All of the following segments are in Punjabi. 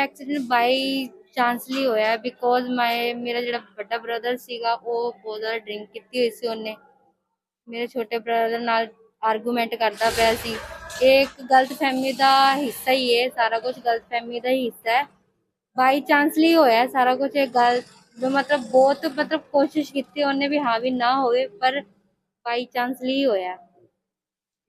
ਐਕਸੀਡੈਂਟ ਬਾਈ ਚਾਂਸਲੀ ਹੋਇਆ ਬਿਕੋਜ਼ ਮਾਈ ਮੇਰਾ ਜਿਹੜਾ ਵੱਡਾ ਬ੍ਰਦਰ ਸੀਗਾ, ਉਹ ਬਹੁਤ ਜ਼ਿਆਦਾ ਡਰਿੰਕ ਕੀਤੀ ਹੋਈ ਸੀ ਉਹਨੇ। ਮੇਰੇ ਛੋਟੇ ਬ੍ਰਦਰ ਨਾਲ ਆਰਗੂਮੈਂਟ ਕਰਦਾ ਪਿਆ ਸੀ। ਇਹ ਇੱਕ ਗਲਤ ਫਹਿਮੀ ਦਾ ਹਿੱਸਾ ਹੀ ਹੈ, ਸਾਰਾ ਕੁਝ ਗਲਤ ਫਹਿਮੀ ਦਾ ਹੀ ਹਿੱਸਾ ਹੈ। ਬਾਈ ਚਾਂਸਲੀ ਹੋਇਆ ਸਾਰਾ ਕੁਝ ਇਹ ਗਲਤ ਜੋ ਮਤਲਬ ਬਹੁਤ ਮਤਲਬ ਕੋਸ਼ਿਸ਼ ਕੀਤੀ ਉਹਨੇ ਵੀ ਹਾਂ ਵੀ ਨਾ ਹੋਵੇ, ਪਰ ਬਾਈ ਚਾਂਸਲੀ ਹੋਇਆ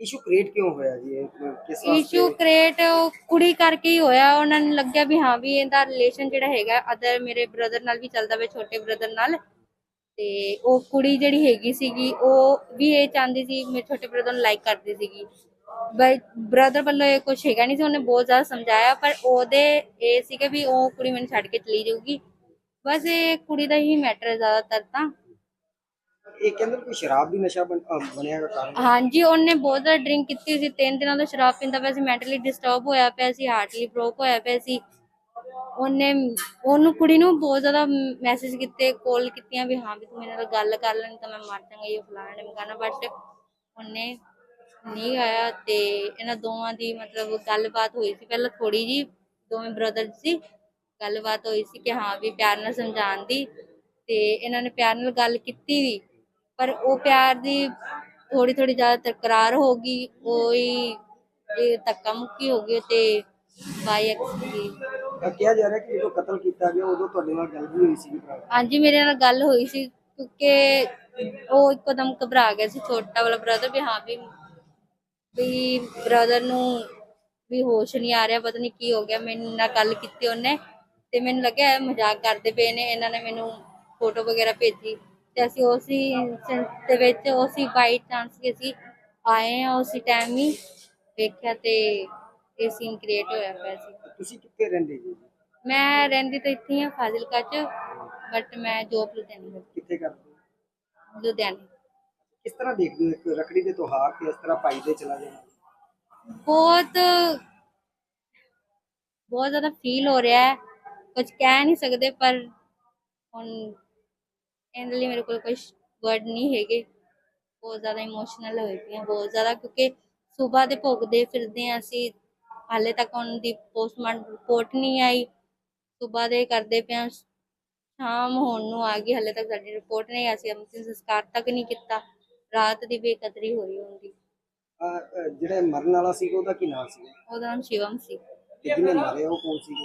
ਇਸ਼ੂ ਕ੍ਰੀਏਟ ਕਿਉਂ ਹੋਇਆ ਜੀ? ਇਹ ਕਿਸ ਇਸ਼ੂ ਕ੍ਰੀਏਟ ਕੁੜੀ ਕਰਕੇ ਹੀ ਹੋਇਆ। ਉਹਨਾਂ ਨੂੰ ਲੱਗਿਆ ਵੀ ਹਾਂ, ਵੀ ਇਹਦਾ ਰਿਲੇਸ਼ਨ ਜਿਹੜਾ ਹੈਗਾ ਅਦਰ ਮੇਰੇ ਬ੍ਰਦਰ ਨਾਲ ਵੀ ਚੱਲਦਾ ਵੇ ਛੋਟੇ ਬ੍ਰਦਰ ਨਾਲ। ਤੇ ਉਹ ਕੁੜੀ ਜਿਹੜੀ ਹੈਗੀ ਸੀਗੀ, ਉਹ ਵੀ ਇਹ ਚਾਹੁੰਦੀ ਸੀ, ਮੇਰੇ ਛੋਟੇ ਬ੍ਰਦਰ ਨੂੰ ਲਾਈਕ ਕਰਦੀ ਸੀਗੀ। ਬ੍ਰਦਰ ਵੱਲੋਂ ਇਹ ਕੁਝ ਹੈਗਾ ਨਹੀਂ ਸੀ, ਉਹਨੇ ਬਹੁਤ ਜ਼ਿਆਦਾ ਸਮਝਾਇਆ, ਪਰ ਉਹਦੇ ਇਹ ਸੀਗਾ ਵੀ ਉਹ ਕੁੜੀ ਮੈਨੂੰ ਛੱਡ ਕੇ ਚਲੀ ਜਾਊਗੀ। ਬਸ ਇਹ ਕੁੜੀ ਦਾ ਹੀ ਮੈਟਰ ਜ਼ਿਆਦਾਤਰ ਤਾਂ। ਇਹ ਕਹਿੰਦੇ ਕੋਈ ਸ਼ਰਾਬ ਦੀ ਨਸ਼ਾ ਬਣ- ਅਹ ਬਣਿਆ ਦਾ ਕਾਰਨ ਹਾਂਜੀ, ਉਹਨੇ ਬਹੁਤ ਜ਼ਿਆਦਾ ਡਰਿੰਕ ਕੀਤੀ ਸੀ, ਤਿੰਨ ਦਿਨਾਂ ਤੋਂ ਸ਼ਰਾਬ ਪੀਂਦਾ ਪਿਆ ਸੀ ਮੈਂਟਲੀ ਡਿਸਟਰਬ ਹੋਇਆ ਪਿਆ ਸੀ ਹਾਰਟਲੀ ਬ੍ਰੋਕ ਹੋਇਆ ਪਿਆ ਸੀ। ਉਹਨੇ, ਉਹਨੂੰ ਕੁੜੀ ਨੂੰ ਬਹੁਤ ਜ਼ਿਆਦਾ ਮੈਸੇਜ ਕੀਤੇ ਕਾਲ ਕੀਤੀਆਂ ਵੀ ਹਾਂ ਵੀ ਤੂੰ ਮੇਰੇ ਨਾਲ ਗੱਲ ਕਰ ਲੈ ਤਾਂ ਮੈਂ ਮਰ ਜਾਵਾਂਗਾ, ਇਹ ਫਲਾਣਾ ਟਮਕਾਣਾ ਬਟ ਉਹਨੇ ਨਹੀਂ ਆਇਆ ਤੇ ਇਹਨਾਂ ਦੋਵਾਂ ਦੀ ਮਤਲਬ ਗੱਲਬਾਤ ਹੋਈ ਸੀ। ਪਹਿਲਾਂ ਥੋੜੀ ਜੀ ਦੋਵੇਂ ਬ੍ਰਦਰ ਸੀ, ਗੱਲਬਾਤ ਹੋਈ ਸੀ ਕਿ ਹਾਂ ਵੀ ਪਿਆਰ ਨਾਲ ਸਮਝਾਉਣ ਦੀ ਤੇ ਇਹਨਾਂ ਨੇ ਪਿਆਰ ਨਾਲ ਗੱਲ ਕੀਤੀ ਵੀ। ਪਰ ਉਹ ਪਿਆਰ ਦੀ ਥੋੜੀ ਥੋੜੀ ਜ਼ਿਆਦਾ ਤਕਰਾਰ ਹੋ ਗਈ ਉਹੀ ਇਹ ਧੱਕਾ ਮੁੱਕੀ ਹੋ ਗਈ ਤੇ ਬਾਈ ਐਕਸਪੀ ਅਹ ਕਿਹਾ ਜਾ ਰਿਹਾ ਕਿ ਜਦੋਂ ਕਤਲ ਕੀਤਾ ਗਿਆ ਉਦੋਂ ਤੁਹਾਡੇ ਨਾਲ ਗੱਲ ਵੀ ਹੋਈ ਸੀ ਭਰਾ ਹਾਂਜੀ ਮੇਰੇ ਨਾਲ ਗੱਲ ਹੋਈ ਸੀ ਕਿਉਂਕਿ ਉਹ ਇੱਕਦਮ ਘਬਰਾ ਗਿਆ ਸੀ ਛੋਟਾ ਵਾਲਾ ਬ੍ਰਦਰ ਵੀ ਹਾਂ ਵੀ ਵੀ ਬ੍ਰਦਰ ਨੂੰ ਵੀ ਹੋਸ਼ ਨਹੀਂ ਆ ਰਿਹਾ ਪਤਾ ਨਹੀਂ ਕੀ ਹੋ ਗਿਆ ਮੈਨੂੰ ਨਾਲ ਗੱਲ ਕੀਤੀ ਉਹਨੇ ਤੇ ਮੈਨੂੰ ਲੱਗਿਆ ਇਹ ਮਜ਼ਾਕ ਕਰਦੇ ਪਏ ਨੇ ਇਹਨਾਂ ਨੇ ਮੈਨੂੰ ਫੋਟੋ ਵਗੈਰਾ ਭੇਜੀ। ਤੇ ਅਸੀਂ ਉਸੇ instant ਦੇ ਵਿੱਚ ਉਸੇ ਬਾਈ ਚਾਂਸ ਕੇ ਅਸੀਂ ਆਏ ਆ ਉਸੇ ਟਾਈਮ ਹੀ ਵੇਖਿਆ ਤੇ ਇਹ ਸੀਨ ਕ੍ਰੀਏਟ ਹੋਇਆ ਪਿਆ ਸੀ। ਤੁਸੀਂ ਕਿੱਥੇ ਰਹਿੰਦੇ ਜੀ? ਮੈਂ ਰਹਿੰਦੀ ਤਾਂ ਇੱਥੇ ਹੀ ਆ ਫਾਜ਼ਿਲਕਾ ਚ ਬਟ ਮੈਂ ਜੋਬ ਲੁਧਿਆਣੇ ਕਰਦੀ ਕਿੱਥੇ ਕਰਦੇ ਹੋ? ਲੁਧਿਆਣੇ। ਕਿਸ ਤਰ੍ਹਾਂ ਦੇਖਦੇ ਹੋ ਇੱਕ ਰਖੜੀ ਦੇ ਤਿਉਹਾਰ ਤੇ ਇਸ ਤਰ੍ਹਾਂ ਭਾਈ ਦੇ ਚਲਾ ਜਾਣਾ? ਬਹੁਤ ਬਹੁਤ ਜ਼ਿਆਦਾ ਫੀਲ ਹੋ ਰਿਹਾ ਹੈ। ਕੁਝ ਕਹਿ ਨਹੀਂ ਸਕਦੇ ਪਰ ਹੁਣ ਇਹਦੇ ਲਈ ਮੇਰੇ ਕੋਲ ਕੋਈ ਵਰਡ ਨਹੀਂ ਹੈਗੇ। ਬਹੁਤ ਜ਼ਿਆਦਾ ਇਮੋਸ਼ਨਲ ਹੋਏ ਪਈ ਹਾਂ ਬਹੁਤ ਜ਼ਿਆਦਾ ਕਿਉਂਕਿ ਸਵੇਰ ਦੇ ਭੋਗਦੇ ਫਿਰਦੇ ਹਾਂ ਅਸੀਂ। ਹਾਲੇ ਤੱਕ ਉਹਨਾਂ ਦੀ ਪੋਸਟਮਾਰਟਮ ਰਿਪੋਰਟ ਨਹੀਂ ਆਈ। ਸਵੇਰ ਦੇ ਕਰਦੇ ਹਾਂ ਸ਼ਾਮ ਹੋਣ ਨੂੰ ਆ ਗਈ ਹਾਲੇ ਤੱਕ ਸਾਡੀ ਰਿਪੋਰਟ ਨਹੀਂ ਆਈ ਅਸੀਂ ਅੰਤਿਮ ਸੰਸਕਾਰ ਤੱਕ ਨਹੀਂ ਕੀਤਾ। ਰਾਤ ਦੀ ਬੇਕਦਰੀ ਹੋਈ ਹੁੰਦੀ ਜਿਹੜਾ ਮਰਨ ਵਾਲਾ ਸੀ ਉਹਦਾ ਕੀ ਨਾਮ ਸੀ ਉਹਦਾ ਨਾਮ ਸ਼ਿਵਮ ਸੀ। ਤੇ ਜਿਹਨੇ ਮਾਰਿਆ ਉਹ ਕੌਣ ਸੀ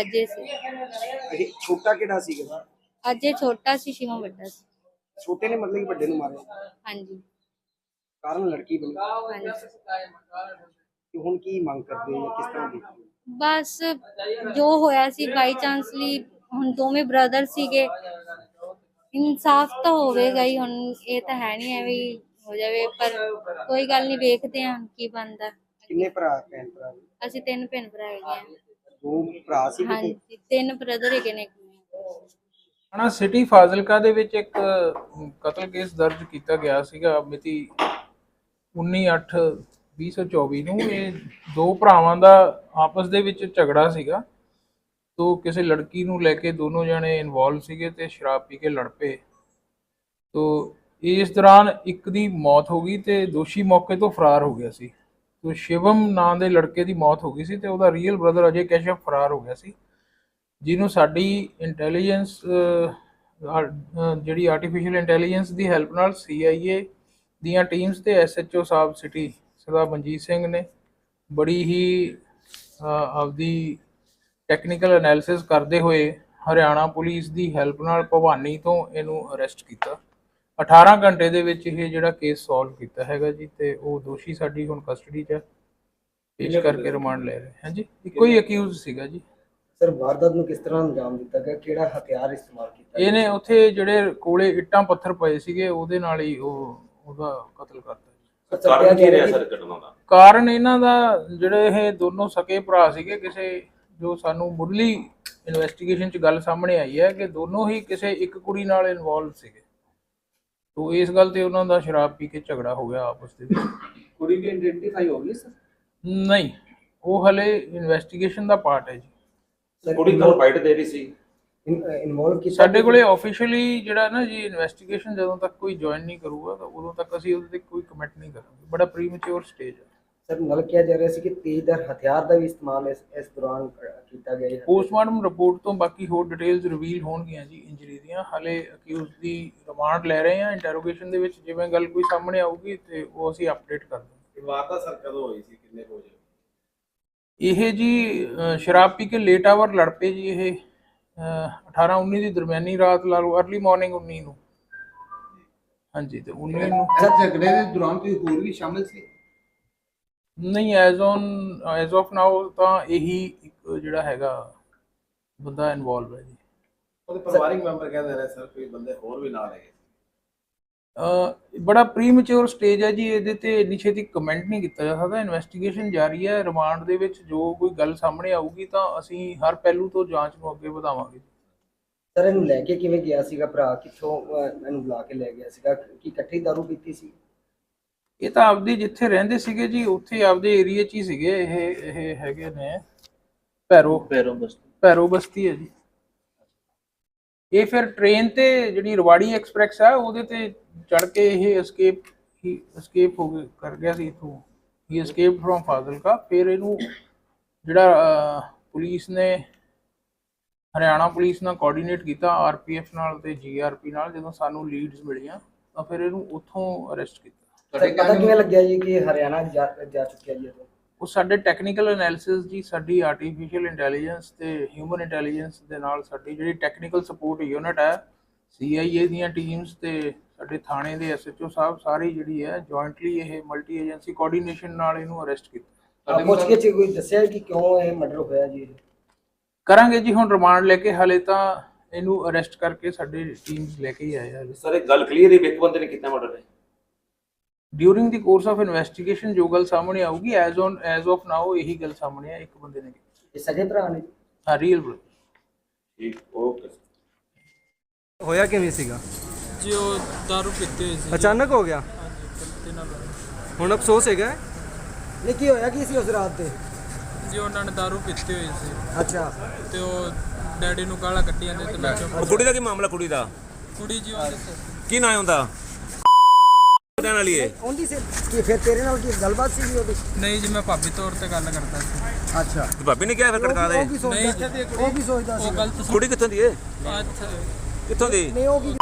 ਅਜੇ ਸੀ। ਅਜੇ ਛੋਟਾ ਕਿਹੜਾ ਸੀਗਾ? ਅਜੇ ਛੋਟਾ ਸੀ ਸ਼ਿਵਮ ਵੱਡਾ ਸੀ। ਛੋਟੇ ਨੇ ਮਤਲਬ ਕਿ ਵੱਡੇ ਨੂੰ ਮਾਰਿਆ? ਹਾਂਜੀ। ਕਾਰਨ ਲੜਕੀ ਬਣੀ। ਹਾਂਜੀ ਤੇ ਹੁਣ ਕੀ ਮੰਗ ਕਰਦੇ ਜਾਂ ਕਿਸ ਤਰ੍ਹਾਂ ਦੇਖਦੇ ਹੋ? ਬਸ ਜੋ ਹੋਇਆ ਸੀ ਬਾਈ ਚਾਂਸਲੀ ਹੁਣ ਦੋਵੇਂ ਬ੍ਰਦਰ ਸੀਗੇ। ਇਨਸਾਫ ਤਾਂ ਹੋਵੇਗਾ ਹੀ ਹੁਣ ਇਹ ਤਾਂ ਹੈ ਨਹੀਂ ਐਵੇਂ ਹੀ ਹੋ ਜਾਵੇ ਪਰ ਕੋਈ ਗੱਲ ਨਹੀਂ ਵੇਖਦੇ ਹਾਂ ਕੀ ਬਣਦਾ। ਕਿੰਨੇ ਭਰਾ ਭੈਣ ਭਰਾ? ਨੇ? ਅਸੀਂ ਤਿੰਨ ਭੈਣ ਭਰਾ ਹੈਗੇ ਹਾਂ ਦੋ ਭਰਾ ਸੀ ਹਾਂਜੀ ਤਿੰਨ ਬ੍ਰਦਰ ਹੈਗੇ ਨੇ। ਇੱਕ ਸਿਟੀ ਫਾਜ਼ਿਲਕਾ ਦੇ ਵਿੱਚ ਇੱਕ ਕਤਲ ਕੇਸ ਦਰਜ ਕੀਤਾ ਗਿਆ ਸੀਗਾ ਮਿਤੀ 19/8/2024 ਨੂੰ। ਇਹ ਦੋ ਭਰਾਵਾਂ ਦਾ ਆਪਸ ਦੇ ਵਿੱਚ ਝਗੜਾ ਸੀਗਾ। ਤੋ ਕਿਸੇ ਲੜਕੀ ਨੂੰ ਲੈ ਕੇ ਦੋਨੋਂ ਜਣੇ ਇਨਵੋਲਵ ਸੀਗੇ ਤੇ ਸ਼ਰਾਬ ਪੀ ਕੇ ਲੜ ਪਏ। ਤੋ ਇਸ ਦੌਰਾਨ ਇੱਕ ਦੀ ਮੌਤ ਹੋ ਗਈ ਤੇ ਦੋਸ਼ੀ ਮੌਕੇ ਤੋਂ ਫਰਾਰ ਹੋ ਗਿਆ ਸੀ। ਤੋ ਸ਼ਿਵਮ ਨਾਂ ਦੇ ਲੜਕੇ ਦੀ ਮੌਤ ਹੋ ਗਈ ਸੀ ਤੇ ਉਹਦਾ ਰੀਅਲ ਬ੍ਰਦਰ ਅਜੇ ਕੈਸ਼ਵ ਫਰਾਰ ਹੋ ਗਿਆ ਸੀ। ਜਿਹਨੂੰ ਸਾਡੀ ਇੰਟੈਲੀਜੈਂਸ ਜਿਹੜੀ ਆਰਟੀਫੀਸ਼ੀਅਲ ਇੰਟੈਲੀਜੈਂਸ ਦੀ ਹੈਲਪ ਨਾਲ CIA ਦੀਆਂ ਟੀਮਸ ਤੇ SHO ਸਾਹਿਬ ਸਿਟੀ ਸਰਦਾਰ ਮਨਜੀਤ ਸਿੰਘ ਨੇ ਬੜੀ ਹੀ ਆਪਦੀ ਟੈਕਨੀਕਲ ਐਨਾਲਿਸਿਸ ਕਰਦੇ ਹੋਏ ਹਰਿਆਣਾ ਪੁਲਿਸ ਦੀ ਹੈਲਪ ਨਾਲ ਭਵਾਨੀ ਤੋਂ ਇਹਨੂੰ ਅਰੈਸਟ ਕੀਤਾ। 18 ਘੰਟੇ ਦੇ ਵਿੱਚ ਇਹ ਜਿਹੜਾ ਕੇਸ ਸੋਲਵ ਕੀਤਾ ਹੈਗਾ ਜੀ ਤੇ ਉਹ ਦੋਸ਼ੀ ਸਾਡੀ ਹੁਣ ਕਸਟਡੀ 'ਚ ਹੈ ਪੇਸ਼ ਕਰਕੇ ਰਿਮਾਂਡ ਲੈ ਰਹੇ। ਹਾਂ ਜੀ ਇੱਕੋ ਹੀ ਅਕਿਊਜ਼ ਸੀਗਾ ਜੀ। ਸਰ ਵਾਰਦਾਤ ਨੂੰ ਕਿਸ ਤਰ੍ਹਾਂ ਅੰਜਾਮ ਦਿੱਤਾ ਗਿਆ? ਕਿਹੜਾ ਹਥਿਆਰ ਇਸਤੇਮਾਲ ਕੀਤਾ ਗਿਆ? ਇਹਨੇ ਉੱਥੇ ਜਿਹੜੇ ਕੋਲੇ ਇੱਟਾਂ ਪੱਥਰ ਪਏ ਸੀਗੇ ਉਹਦੇ ਨਾਲ ਹੀ ਉਹ ਉਹਦਾ ਕਤਲ ਕਰਤਾ। ਸਰ, ਕਾਰਨ ਕੀ ਕਿਹਾ ਜਾ ਰਿਹਾ ਰਿਹਾ ਸਰ ਘਟਨਾ ਦਾ? ਕਾਰਨ ਇਹਨਾਂ ਦਾ ਜਿਹੜੇ ਇਹ ਦੋਨੋਂ ਸਕੇ ਭਰਾ ਸੀਗੇ ਕਿਸੇ ਜੋ ਸਾਨੂੰ ਮੁੱਢਲੀ ਇਨਵੈਸਟੀਗੇਸ਼ਨ 'ਚ ਗੱਲ ਸਾਹਮਣੇ ਆਈ ਹੈ ਕਿ ਦੋਨੋਂ ਹੀ ਕਿਸੇ ਇੱਕ ਕੁੜੀ ਨਾਲ ਇਨਵੋਲਵ ਸੀਗੇ। ਤੋਂ ਇਸ ਗੱਲ ਤੇ ਉਹਨਾਂ ਦਾ ਸ਼ਰਾਬ ਪੀ ਕੇ ਝਗੜਾ ਹੋ ਗਿਆ ਆਪਸ ਦੇ ਵਿੱਚ। ਕੁੜੀ ਵੀ ਆਇਡੈਂਟੀਫਾਈ ਹੋ ਗਈ ਸਰ? ਨਹੀਂ ਉਹ ਹਲੇ ਇਨਵੈਸਟੀਗੇਸ਼ਨ ਦਾ ਪਾਰਟ ਹੈ ਜੀ। ਕੁੜੀ ਤਾਂ ਫਾਈਟ ਦੇ ਰਹੀ ਸੀ। ਇਨਵੋਲਵ ਕੀਤਾ ਸਾਡੇ ਕੋਲੇ ਆਫੀਸ਼ੀਅਲੀ ਜਿਹੜਾ ਨਾ ਜੀ ਇਨਵੈਸਟੀਗੇਸ਼ਨ ਜਦੋਂ ਤੱਕ ਕੋਈ ਜੁਆਇਨ ਨਹੀਂ ਕਰੂਗਾ ਤਾਂ ਉਦੋਂ ਤੱਕ ਅਸੀਂ ਉਹਦੇ ਤੇ ਕੋਈ ਕਮੈਂਟ ਨਹੀਂ ਕਰਾਂਗੇ। ਬੜਾ ਪ੍ਰੀਮੈਚੁਰ ਸਟੇਜ ਹੈ। ਸਰ ਨਾਲ ਕਿਹਾ ਜਾ ਰਿਹਾ ਸੀ ਕਿ ਤੇਜ਼ਦਾਰ ਹਥਿਆਰ ਦਾ ਵੀ ਇਸਤੇਮਾਲ ਇਸ ਇਸ ਦੌਰਾਨ ਕੀਤਾ ਗਿਆ ਹੈ। ਪੋਸਟਮਾਰਟਮ ਰਿਪੋਰਟ ਤੋਂ ਬਾਕੀ ਹੋਰ ਡਿਟੇਲਸ ਰਿਵੀਲ ਹੋਣਗੀਆਂ ਜੀ ਇੰਜਰੀ ਦੀਆਂ। ਹਾਲੇ ਅਕਿਊਜ਼ ਦੀ ਰਿਮਾਂਡ ਲੈ ਰਹੇ ਹਾਂ। ਇੰਟਰੋਗੇਸ਼ਨ ਦੇ ਵਿੱਚ ਜਿਵੇਂ ਗੱਲ ਕੋਈ ਸਾਹਮਣੇ ਆਊਗੀ ਤੇ ਉਹ ਅਸੀਂ ਅਪਡੇਟ ਕਰ ਦਾਂਗੇ ਵਾਰਦਾਤ ਸਰ ਕਦੋਂ ਹੋਈ ਸੀ? ਕਿੰਨੇ ਵਜੇ? ਇਹ ਜੀ ਸ਼ਰਾਬ ਪੀ ਕੇ ਲੇਟ ਆਵਰ ਲੜ ਪਏ ਜੀ ਇਹ 18 19 ਦੀ ਦਰਮਿਆਨੀ ਰਾਤ ਲਾ ਲਓ ਅਰਲੀ ਮਾਰਨਿੰਗ 19 ਨੂੰ। ਹਾਂਜੀ ਤੇ 19 ਨੂੰ। ਝਗੜੇ ਦੇ ਦੌਰਾਨ ਕੋਈ ਹੋਰ ਵੀ ਸ਼ਾਮਿਲ ਸੀ? ਨਹੀਂ as on as of now ਤਾਂ ਇਹੀ ਇੱਕ ਜਿਹੜਾ ਹੈਗਾ ਬੰਦਾ ਇਨਵੋਲਵ ਹੈ ਜੀ। ਉਹਦੇ ਪਰਿਵਾਰਿਕ ਮੈਂਬਰ ਕਹਿੰਦੇ ਨੇ ਸਰ ਕੋਈ ਬੰਦੇ ਹੋਰ ਵੀ ਨਾਲ ਹੈਗੇ। ਬੜਾ ਪ੍ਰੀਮੈਚੁਰ ਸਟੇਜ ਹੈ ਜੀ ਇਹਦੇ ਤੇ ਇੰਨੀ ਛੇਤੀ ਕਮੈਂਟ ਨਹੀਂ ਕੀਤਾ ਜਾ ਸਕਦਾ ਇਨਵੈਸਟੀਗੇਸ਼ਨ ਜਾਰੀ ਹੈ ਰਿਮਾਂਡ ਦੇ ਵਿੱਚ ਜੋ ਕੋਈ ਗੱਲ ਸਾਹਮਣੇ ਆਊਗੀ ਤਾਂ ਅਸੀਂ ਹਰ ਪਹਿਲੂ ਤੋਂ ਜਾਂਚ ਨੂੰ ਅੱਗੇ ਵਧਾਵਾਂਗੇ। ਸਰ ਇਹਨੂੰ ਲੈ ਕੇ ਕਿਵੇਂ ਗਿਆ ਸੀਗਾ ਭਰਾ? ਕਿੱਥੋਂ ਇਹਨੂੰ ਬੁਲਾ ਕੇ ਲੈ ਗਿਆ ਸੀਗਾ? ਕਿ ਇਕੱਠੀ ਦਾਰੂ ਪੀਤੀ ਸੀ? ਇਹ ਤਾਂ ਆਪਦੇ ਜਿੱਥੇ ਰਹਿੰਦੇ ਸੀਗੇ ਜੀ ਉੱਥੇ ਆਪਦੇ ਏਰੀਆ 'ਚ ਹੀ ਸੀਗੇ ਇਹ ਇਹ ਹੈਗੇ ਨੇ ਭੈਰੋ। ਪੈਰੋਂ ਬਸ ਭੈਰੋ ਬਸਤੀ ਹੈ ਜੀ। ਇਹ ਫਿਰ ਟ੍ਰੇਨ ਤੇ ਜਿਹੜੀ ਰਵਾੜੀ ਐਕਸਪ੍ਰੈਸ ਹੈ ਉਹਦੇ ਤੇ ਚੜ ਕੇ ਇਹ ਐਸਕੇਪ ਹੀ ਐਸਕੇਪ ਹੋ ਗਿਆ ਕਰ ਗਿਆ ਸੀ ਇਥੋਂ। ਹੀ ਐਸਕੇਪ ਫਰੋਮ ਫਾਜ਼ਿਲਕਾ। ਫਿਰ ਇਹਨੂੰ ਜਿਹੜਾ ਪੁਲਿਸ ਨੇ ਹਰਿਆਣਾ ਪੁਲਿਸ ਨਾਲ ਕੋਆਰਡੀਨੇਟ ਕੀਤਾ ਆਰਪੀਐਫ ਨਾਲ ਤੇ ਜੀਆਰਪੀ ਨਾਲ ਜਦੋਂ ਸਾਨੂੰ ਲੀਡਸ ਮਿਲੀਆਂ ਤਾਂ ਫਿਰ ਇਹਨੂੰ ਉੱਥੋਂ ਅਰੈਸਟ ਕੀਤਾ। ਸਰ ਪਤਾ ਕਿਵੇਂ ਲੱਗਿਆ ਜੀ ਕਿ ਹਰਿਆਣਾ ਜਾ ਜਾ ਚੁੱਕਿਆ ਜੀ ਇਹ ਉਹ ਸਾਡੇ ਟੈਕਨੀਕਲ ਐਨਾਲਿਸਿਸ ਜੀ ਸਾਡੀ ਆਰਟੀਫੀਸ਼ੀਅਲ ਇੰਟੈਲੀਜੈਂਸ ਤੇ ਹਿਊਮਨ ਇੰਟੈਲੀਜੈਂਸ ਦੇ ਨਾਲ ਸਾਡੀ ਜਿਹੜੀ ਟੈਕਨੀਕਲ ਸਪੋਰਟ ਯੂਨਿਟ ਹੈ ਸੀਆਈਏ ਦੀਆਂ ਟੀਮਸ ਤੇ ਸਾਡੇ ਥਾਣੇ ਦੇ ਐਸਐਚਓ ਸਾਹਿਬ ਸਾਰੀ ਜਿਹੜੀ ਹੈ ਜੁਆਇੰਟਲੀ ਇਹ ਮਲਟੀ ਏਜੰਸੀ ਕੋਆਰਡੀਨੇਸ਼ਨ ਨਾਲ ਇਹਨੂੰ ਅਰੈਸਟ ਕੀਤਾ। ਪੁੱਛ ਕੇ ਚ ਕੋਈ ਦੱਸਿਆ ਕਿ ਕਿਉਂ ਇਹ ਮਰਡਰ ਹੋਇਆ ਜੀ ਇਹ? ਕਰਾਂਗੇ ਜੀ ਹੁਣ ਰਿਮਾਂਡ ਲੈ ਕੇ ਹਲੇ ਤਾਂ ਇਹਨੂੰ ਅਰੈਸਟ ਕਰਕੇ ਸਾਡੇ ਟੀਮਸ ਲੈ ਕੇ ਹੀ ਆਏ ਆ। ਸਰ ਇਹ ਗੱਲ ਕਲੀਅਰ ਹੀ ਵੀ ਇੱਕ ਬੰਦੇ ਨੇ ਕੀਤਾ ਮਰਡਰ ਹੈ during the course of investigation ਜੋ ਗੱਲ ਸਾਹਮਣੇ ਆਊਗੀ as on as of now ਇਹੀ ਗੱਲ ਸਾਹਮਣੇ ਆ ਇੱਕ ਬੰਦੇ ਨੇ ਕੀਤੀ। ਇਹ ਸਗੇ ਭਰਾ ਨੇ? ਹਾਂ ਰੀਅਲ ਠੀਕ ਓਕੇ ਹੋਇਆ ਕਿਵੇਂ ਸੀਗਾ? ਜੀ ਉਹ ਦਾਰੂ ਪੀਤੀ ਹੋਈ ਸੀ। ਅਚਾਨਕ ਹੋ ਗਿਆ? ਹਾਂਜੀ ਗਲਤੀ ਨਾਲ ਹੁਣ ਅਫਸੋਸ ਹੈਗਾ? ਨਹੀਂ ਕੀ ਹੋਇਆ? ਕੀ ਸੀ ਉਸ ਰਾਤ ਤੇ? ਜੀ ਉਹਨਾਂ ਨੇ ਦਾਰੂ ਪੀਤੀ ਹੋਈ ਸੀ। ਅੱਛਾ। ਤੇ ਉਹ ਡੈਡੀ ਨੂੰ ਗਾਲਾਂ ਕੱਢੀਆਂ ਨੇ ਤੇ ਮੈਂ ਚੁੱਪ ਉਹ ਕੁੜੀ ਦਾ ਕੀ ਮਾਮਲਾ ਕੁੜੀ ਦਾ? ਕੁੜੀ ਜੀ ਉਹਦੇ ਸ- ਕੀ ਨਾਂ ਹੁੰਦਾ ਰਹਿਣ ਵਾਲੀ ਏ। ਉਹਦੀ ਸੇ ਕੀ ਫਿਰ ਤੇਰੇ ਨਾਲ ਕੀ ਗੱਲਬਾਤ ਸੀ ਉਹਦੀ? ਨਹੀਂ ਜੀ ਮੈਂ ਭਾਬੀ ਤੌਰ ਤੇ ਗੱਲ ਕਰਦਾ ਸੀ। ਅੱਛਾ। ਤੇ ਭਾਬੀ ਨੇ ਕਿਹਾ ਫਿਰ ਖੜਕਾ ਦੇ। ਉਹ ਕੀ ਸੋਚਦਾ ਉਹ ਗਲਤ ਕੁੜੀ ਕਿੱਥੋਂ ਦੀ ਏ? ਅੱਛਾ। ਕਿੱਥੋਂ ਦੀ? ਨਹੀਂ ਉਹ ਕੀ